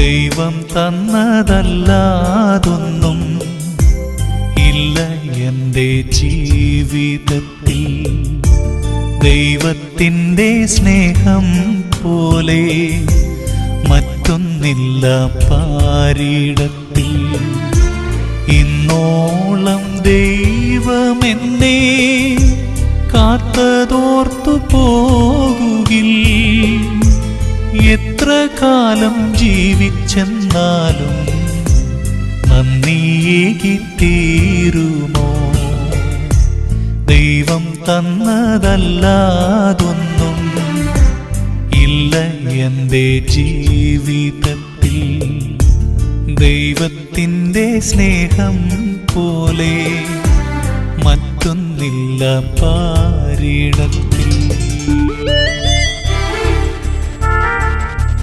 ദൈവം തന്നതല്ലാതൊന്നും ഇല്ല എന്റെ ജീവിതത്തിൽ. ദൈവത്തിന്റെ സ്നേഹം പോലെ മറ്റൊന്നില്ല പാരിടത്തിൽ. ഇന്നോളം ദൈവമെന്നേ കാത്തതോർത്തു പോകുകിൽ കാലം ജീവിച്ചെന്നാലും നന്ദിയേകി തീരുമോ ദൈവം തന്നതല്ലാതൊന്നും ഇല്ല എന്റെ ജീവിതത്തിൽ. ദൈവത്തിന്റെ സ്നേഹം പോലെ മറ്റൊന്നില്ല പാരിടത്തിൽ